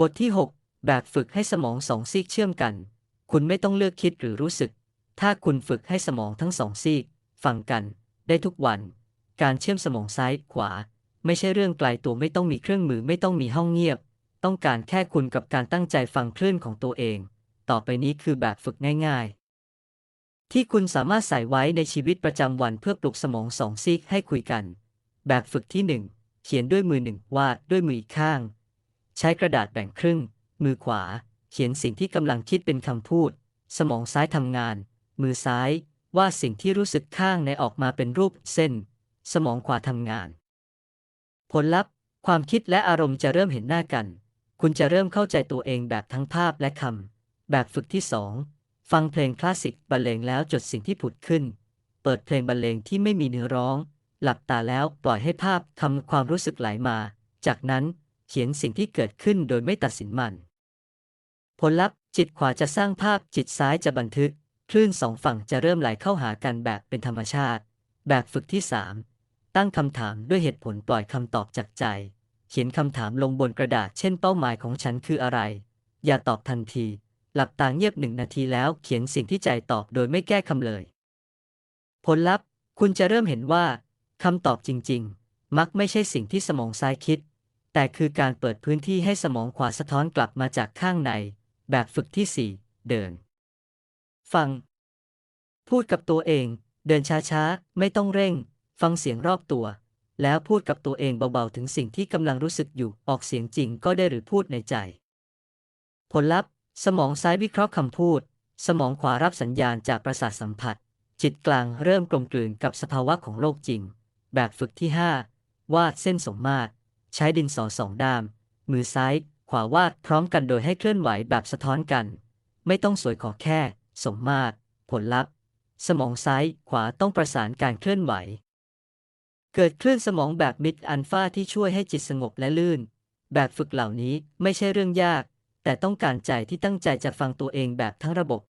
บทที่ 6 แบบฝึกให้สมองสองซีกเชื่อมกัน คุณไม่ต้องเลือกคิดหรือรู้สึก ถ้าคุณฝึกให้สมองทั้งสองซีก ฟังกัน ได้ทุกวัน การเชื่อมสมองซ้ายขวา ไม่ใช่เรื่องไกลตัวไม่ต้องมีเครื่องมือไม่ต้องมีห้องเงียบ ต้องการแค่คุณกับการตั้งใจฟังคลื่นของตัวเอง ต่อไปนี้คือแบบฝึกง่ายๆ ที่คุณสามารถใส่ไว้ในชีวิตประจำวันเพื่อปลุกสมองสองซีกให้คุยกัน แบบฝึกที่หนึ่งเขียนด้วยมือหนึ่งวาดด้วยมืออีกข้าง ใช้กระดาษแบ่งครึ่ง มือขวา เขียนสิ่งที่กำลังคิดเป็นคำพูด สมองซ้ายทำงาน มือซ้าย วาดสิ่งที่รู้สึกข้างในออกมาเป็นรูปเส้น สมองขวาทำงาน ผลลัพธ์ ความคิดและอารมณ์จะเริ่มเห็นหน้ากัน คุณจะเริ่มเข้าใจตัวเองแบบทั้งภาพและคำ แบบฝึกที่สอง ฟังเพลงคลาสสิกบรรเลงแล้วจดสิ่งที่ผุดขึ้น เปิดเพลงบรรเลงที่ไม่มีเนื้อร้อง หลับตาแล้วปล่อยให้ภาพคำความรู้สึกไหลมา จากนั้น เขียนสิ่งที่เกิดขึ้นโดยไม่ตัดสินมัน ผลลัพธ์ จิตขวาจะสร้างภาพจิตซ้ายจะบันทึก คลื่นสองฝั่งจะเริ่มไหลเข้าหากันแบบเป็นธรรมชาติ แบบฝึกที่ 3 ตั้งคำถามด้วยเหตุผลปล่อยคำตอบจากใจ เขียนคำถามลงบนกระดาษเช่นเป้าหมายของฉันคืออะไร อย่าตอบทันที หลับตาเงียบหนึ่งนาทีแล้วเขียนสิ่งที่ใจตอบโดยไม่แก้คำเลย ผลลัพธ์ คุณจะเริ่มเห็นว่าคำตอบจริง ๆ มักไม่ใช่สิ่งที่สมองซ้ายคิด แต่คือการเปิดพื้นที่ให้สมองขวาสะท้อนกลับมาจากข้างใน แบบฝึกที่ 4 เดิน ฟัง พูดกับตัวเอง เดินช้าๆ ไม่ต้องเร่ง ฟังเสียงรอบตัว แล้วพูดกับตัวเองเบาๆ ถึงสิ่งที่กำลังรู้สึกอยู่ ออกเสียงจริงก็ได้หรือพูดในใจ ผลลัพธ์ สมองซ้ายวิเคราะห์คำพูด สมองขวารับสัญญาณจากประสาทสัมผัส จิตกลางเริ่มกลมกลืนกับสภาวะของโลกจริง แบบฝึกที่ 5 วาดเส้นสมมาตร ใช้ดินสอสองด้าม มือซ้าย ขวาวาดพร้อมกันโดยให้เคลื่อนไหวแบบสะท้อนกัน ไม่ต้องสวยขอแค่ สมมาตร ผลลัพธ์ สมองซ้ายขวาต้องประสานการเคลื่อนไหว เกิดคลื่นสมองแบบมิดอัลฟาที่ช่วยให้จิตสงบและลื่น แบบฝึกเหล่านี้ไม่ใช่เรื่องยาก แต่ต้องการใจที่ตั้งใจจะฟังตัวเองแบบทั้งระบบ